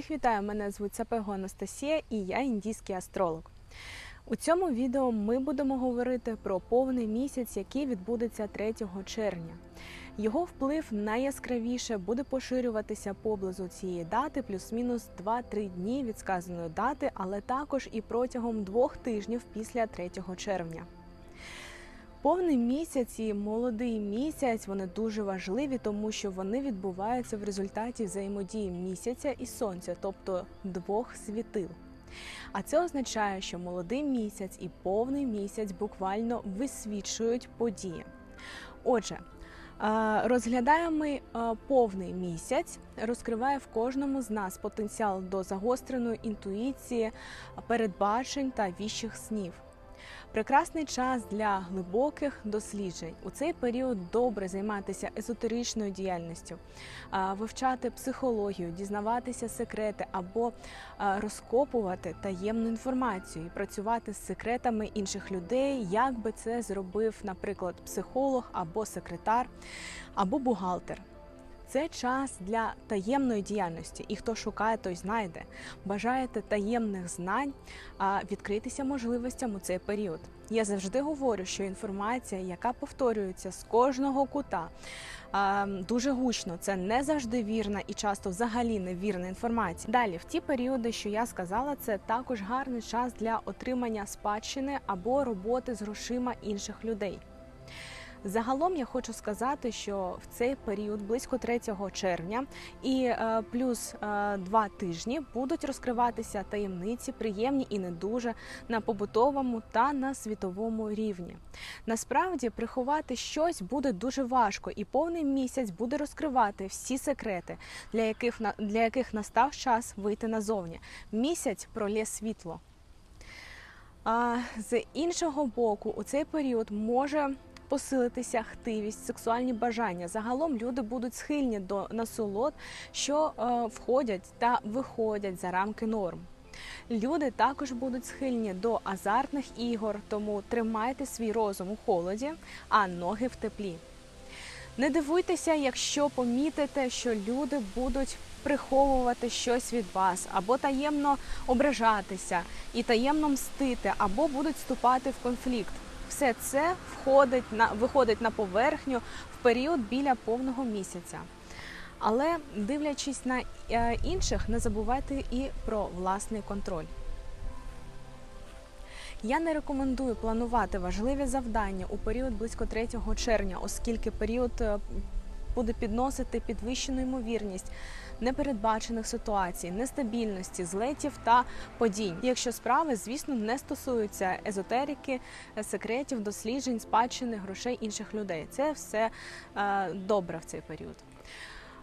Всіх вітаю! Мене звуть Сапего Анастасія і я індійський астролог. У цьому відео ми будемо говорити про повний місяць, який відбудеться 3 червня. Його вплив найяскравіше буде поширюватися поблизу цієї дати, плюс-мінус 2-3 дні від сказаної дати, але також і протягом двох тижнів після 3 червня. Повний місяць і молодий місяць вони дуже важливі, тому що вони відбуваються в результаті взаємодії місяця і сонця, тобто двох світил. А це означає, що молодий місяць і повний місяць буквально висвічують події. Отже, розглядаємо повний місяць, розкриває в кожному з нас потенціал до загостреної інтуїції, передбачень та віщих снів. Прекрасний час для глибоких досліджень. У цей період добре займатися езотеричною діяльністю, вивчати психологію, дізнаватися секрети або розкопувати таємну інформацію і працювати з секретами інших людей, як би це зробив, наприклад, психолог або секретар, або бухгалтер. Це час для таємної діяльності, і хто шукає, той знайде. Бажаєте таємних знань, а відкритися можливостям у цей період. Я завжди говорю, що інформація, яка повторюється з кожного кута, дуже гучно, це не завжди вірна і часто взагалі невірна інформація. Далі, в ті періоди, що я сказала, це також гарний час для отримання спадщини або роботи з грошима інших людей. Загалом я хочу сказати, що в цей період близько 3 червня і е, плюс е, два тижні будуть розкриватися таємниці, приємні і не дуже на побутовому та на світовому рівні. Насправді приховати щось буде дуже важко, і повний місяць буде розкривати всі секрети, для яких для яких настав час вийти назовні. Місяць пролє світло. А з іншого боку, у цей період може посилитися хтивість, сексуальні бажання. Загалом люди будуть схильні до насолод, що е, входять та виходять за рамки норм. Люди також будуть схильні до азартних ігор, тому тримайте свій розум у холоді, а ноги в теплі. Не дивуйтеся, якщо помітите, що люди будуть приховувати щось від вас, або таємно ображатися і таємно мстити, або будуть вступати в конфлікт. Все це входить на виходить на поверхню в період біля повного місяця. Але дивлячись на е, інших, не забувайте і про власний контроль. Я не рекомендую планувати важливі завдання у період близько 3 червня, оскільки період е, буде підносити підвищену ймовірність непередбачених ситуацій, нестабільності, злетів та подій. Якщо справи, звісно, не стосуються езотерики, секретів, досліджень, спадщини, грошей інших людей. Це все е, добре в цей період.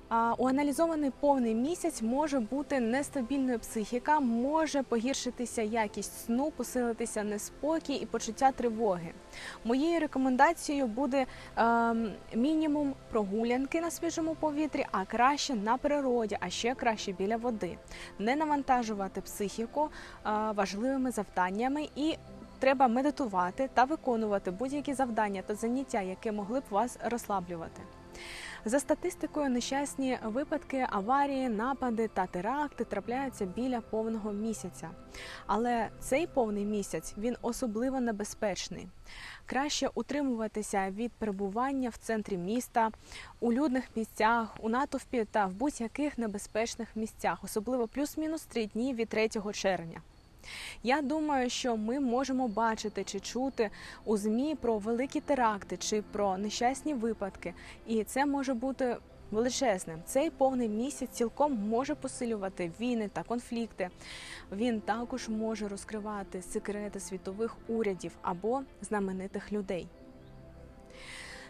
А, У аналізований повний місяць може бути нестабільною психіка, може погіршитися якість сну, посилитися неспокій і почуття тривоги. Моєю рекомендацією буде е, мінімум прогулянки на свіжому повітрі, а краще на природі, а ще краще біля води. Не навантажувати психіку е, важливими завданнями і. Треба медитувати та виконувати будь-які завдання та заняття, які могли б вас розслаблювати. За статистикою, нещасні випадки, аварії, напади та теракти трапляються біля повного місяця. Але цей повний місяць він особливо небезпечний. Краще утримуватися від перебування в центрі міста, у людних місцях, у натовпі та в будь-яких небезпечних місцях, особливо плюс-мінус три дні від 3 червня. Я думаю, що ми можемо бачити чи чути у змі про великі теракти чи про нещасні випадки, і це може бути величезним. Цей повний місяць цілком може посилювати війни та конфлікти. Він також може розкривати секрети світових урядів або знаменитих людей.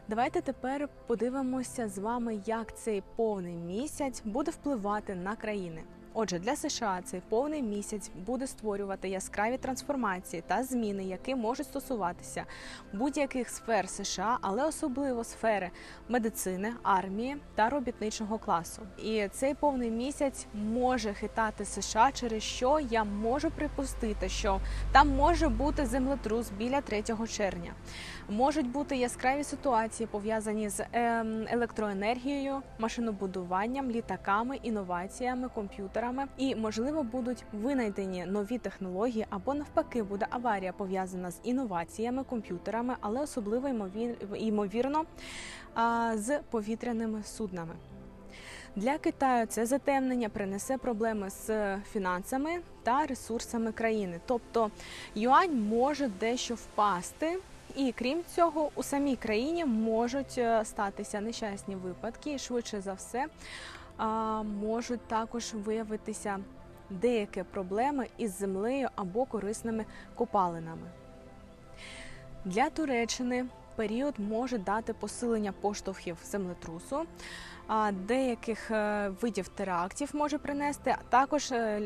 Давайте тепер подивимося з вами, як цей повний місяць буде впливати на країни. Отже, для США цей повний місяць буде створювати яскраві трансформації та зміни, які можуть стосуватися будь-яких сфер США, але особливо сфери медицини, армії та робітничого класу. І цей повний місяць може хитати США, через що я можу припустити, що там може бути землетрус біля 3 червня. Можуть бути яскраві ситуації пов'язані з ем, електроенергією, машинобудуванням, літаками, інноваціями, комп'ютерами комп'ютерами, і можливо будуть винайдені нові технології, або навпаки буде аварія пов'язана з інноваціями, комп'ютерами, але особливо ймовір- ймовірно з повітряними суднами. Для Китаю це затемнення принесе проблеми з фінансами та ресурсами країни. Тобто юань може дещо впасти. І крім цього, у самій країні можуть е, статися нещасні випадки, і швидше за все можуть також виявитися деякі проблеми із землею або корисними копалинами. Для Туреччини період може дати посилення поштовхів землетрусу, деяких е, видів терактів може принести, а також е,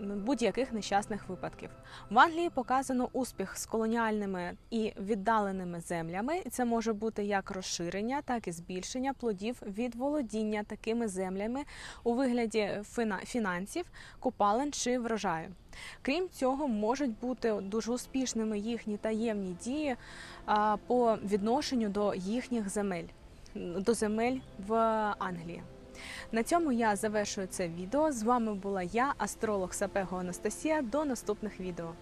будь-яких нещасних випадків. В Англії показано успіх з колоніальними і віддаленими землями. Це може бути як розширення, так і збільшення плодів від володіння такими землями у вигляді фінансів, копалин чи врожаю. Крім цього, можуть бути дуже успішними їхні таємні дії по відношенню до їхніх земель, до земель в Англії. На цьому я завершую це відео. З вами була я, астролог Сапего Анастасія. До наступних відео.